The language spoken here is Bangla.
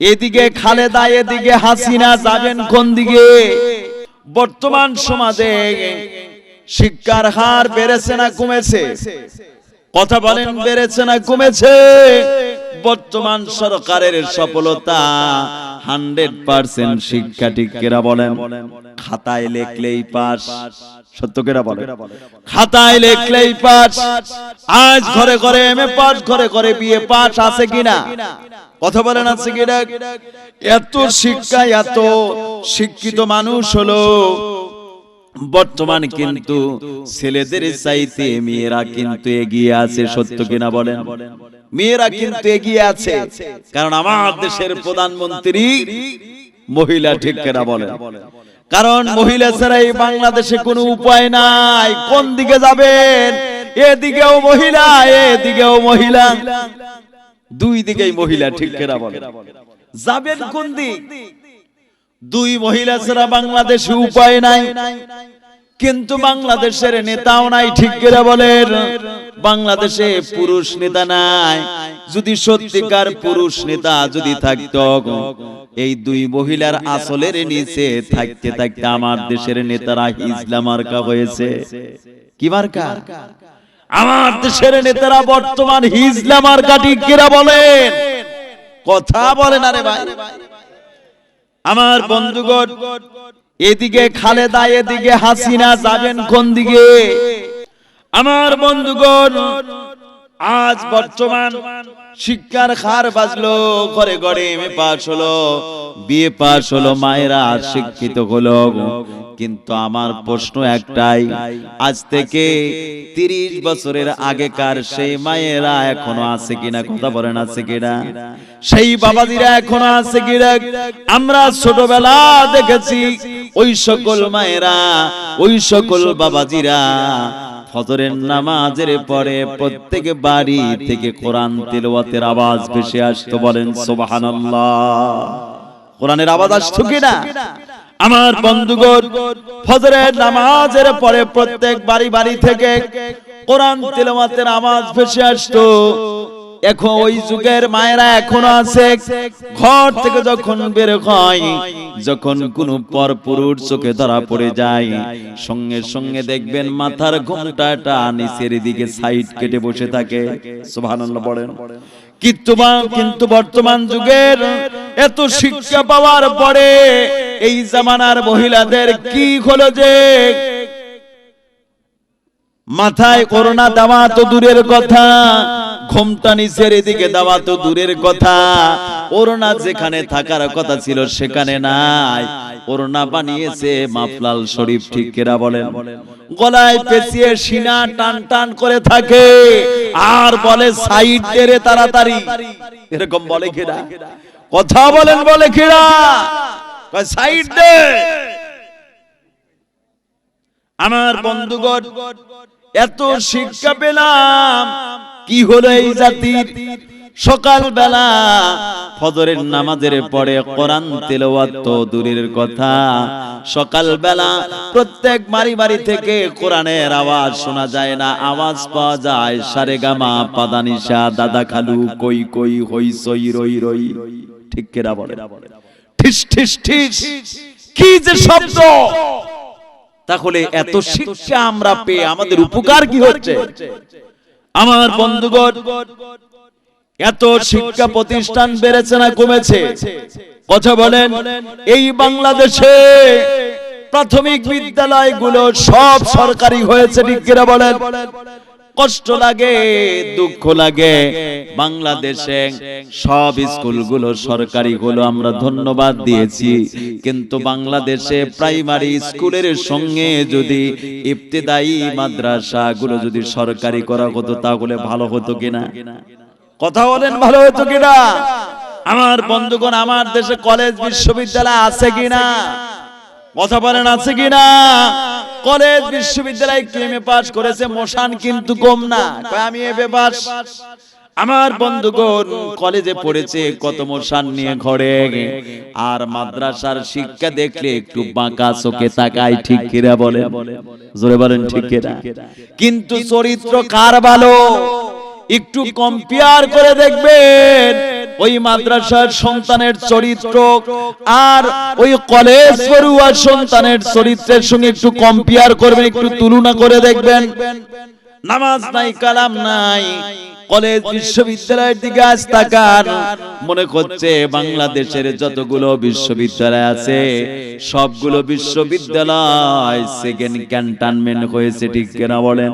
এদিকে খালেদা, এদিকে হাসিনা যাবেন কোন দিকে? বর্তমান সমাজে শিক্ষার হার বেড়েছে না কমেছে? কথা বলেন, বেড়েছে না কমেছে? বর্তমান সরকারের সফলতা হান্ড্রেড পার্সেন্ট শিক্ষার্থীরা বলেন? খাতায় লেখলেই পাস। সত্যকেরা বলেন? খাতায় লেখলেই পাস। আজ ঘরে ঘরে এম এ পাস, ঘরে ঘরে বিয়ে পাস, আছে কিনা? কথা বলেন আছে কিনা এত শিক্ষা এত শিক্ষিত মানুষ হলো। বর্তমান কিন্তু ছেলেদের চাইতে মেয়েরা কিন্তু এগিয়ে আছে সত্য কিনা বলেন? মেয়েরা কিন্তু এগিয়ে আছে। কারণ আমার দেশের প্রধানমন্ত্রী মহিলা ঠিক কেনা বলেন? কারণ মহিলা ছাড়া এই বাংলাদেশে কোনো উপায় নাই। কোন দিকে যাবেন? এদিকেও মহিলা। এদিকেও মহিলা। দুই দিকেই মহিলা ঠিক কেনা বলেন? যাবেন কোন দিক? দুই মহিলা ছাড়া বাংলাদেশে উপায় নাই। কিন্তু বাংলাদেশের নেতাও নাই ঠিক করে বলেন? বাংলাদেশে পুরুষ নেতা নাই। যদি সত্যিকার পুরুষ নেতা যদি থাকত এই দুই মহিলার আসলের নিচে থাকতে থাকতে আমার দেশের নেতারা ইসলাম মার্কা হয়েছে। কি মার্কা? আমার দেশের নেতারা বর্তমান হিজলা মার্কা ঠিক কিরা বলেন? কথা বলেন আরে ভাই। আমার বন্ধুগণ, এদিকে খালেদা, এদিকে হাসিনা যাবেন কোন দিকে? আমার বন্ধুগণ, আজ বর্তমান শিক্ষার খার বাজলো ঘরে ঘরে এমএ পাস হলো বিয়ে পাশ হলো, মায়েরা শিক্ষিত হলো। কিন্তু আমার প্রশ্ন একটাই, আজ থেকে তিরিশ বছরের আগেকার সেই মায়েরা এখনও আছে কিনা কথা বলেন আছে কিনা? সেই বাবাজিরা এখনও আছে কিনা? আমরা ছোটবেলা দেখেছি, ওই সকল মায়েরা, ওই সকল বাবাজিরা ফজরের নামাজের পরে প্রত্যেক বাড়ি থেকে কোরআন তেলাওয়াতের আওয়াজ ভেসে আসতো বলেন, সুবহানাল্লাহ। কোরআনের আওয়াজ আসতো কিনা? আমার বন্ধুগণ, ফজরের নামাজের পরে প্রত্যেক বাড়ি বাড়ি থেকে কোরআন তেলাওয়াতের আওয়াজ ভেসে আসতো। এখন ওই যুগের মায়েরা এখনও আছে। ঘর থেকে যখন বের হয়, যখন কোন পর পুরুষ চোখে ধরা পড়ে যায়, সঙ্গে সঙ্গে দেখবেন মাথার ঘোমটাটা নিচের দিকে সাইড কেটে বসে থাকে। সুবহানাল্লাহ বলেন। কিন্তু কিন্তু বর্তমান যুগের এত শিক্ষা পাওয়ার পরে এই জামানার মহিলাদের কি হলো যে? মাথায় করোনা দেওয়া তো দূরের কথা, ঘোমটা নিচের এদিকে দেওয়া তো দূরের কথা। করোনা যেখানে থাকার কথা ছিল সেখানে নাই। করোনা বানিয়েছে মাফলাল শরীফ, ঠিক কেরা বলেন? গলায় পেঁচিয়ে সিনা টান টান করে থাকে, আর বলে সাইড তেরে তাড়াতাড়ি। এরকম বলে কেরা কথা বলেন, বলে কেরা সাইড দে। আমার বন্ধুগণ, এত শিক্ষা পেলাম, কি হলো এই জাতির? সকাল বেলা ফজরের নামাজের পরে কোরআন তেলাওয়াত তো দূরের কথা। সকাল বেলা প্রত্যেক বাড়ি বাড়ি থেকে কোরআনের আওয়াজ শোনা যায় না, আওয়াজ পাওয়া যায় সারে গামা পাদানিসা দাদা খালু, কই কই, হই সই, রই রই। ঠিক কেরা বলে? ঠিস ঠিস ঠিস। কি যে শব্দ? তাহলে এত শিক্ষা আমরা পেয়ে আমাদের উপকার কি হচ্ছে? আমার বন্ধুগণ এত শিক্ষা প্রতিষ্ঠান বেড়েছে না কমেছে? কথা বলেন এই বাংলাদেশে প্রাথমিক বিদ্যালয়গুলো সব সরকারি হয়েছে কিনা বলেন? কষ্ট লাগে, দুঃখ লাগে। বাংলাদেশে সব স্কুলগুলো সরকারি হলো, আমরা ধন্যবাদ দিয়েছি। কিন্তু বাংলাদেশে প্রাইমারি স্কুলের সঙ্গে যদি ইবতেদায়ী মাদ্রাসা গুলো যদি সরকারি করা হতো, তাহলে ভালো হতো কিনা? কথা বলেন, ভালো হতো কিনা? আমার বন্ধুগণ, আমার দেশে কলেজ, বিশ্ববিদ্যালয় আছে কিনা? কথা বলেন, আছে কিনা? কলেজ বিশ্ববিদ্যালয় ক্লেমে পাস করেছে মশান কিন্তু কম না। আমি এবে পাস আমার বন্ধুগণ কলেজে পড়েছে কত মশান নিয়ে ঘরে আর মাদ্রাসার শিক্ষা দেখলে একটু বাঁকা চোখে তাকায় ঠিক কিরা বলে জোরে বলেন ঠিক কিরা? কিন্তু চরিত্র কার ভালো? একটু কম্পেয়ার করে দেখবেন। ওই মাদ্রাসার সন্তানের চরিত্র আর ওই কলেজ পড়ুয়ার সন্তানের চরিত্রের সঙ্গে একটু কম্পেয়ার করবেন একটু তুলনা করে দেখবেন। নামাজ নাই কালাম নাই কলেজ বিশ্ববিদ্যালয়ের দিকে আজ তাকান মনে করছে বাংলাদেশের যতগুলো বিশ্ববিদ্যালয় আছে সবগুলো বিশ্ববিদ্যালয় সেকেন্ড ক্যান্টনমেন্ট হয়েছে ঠিক কিনা বলেন?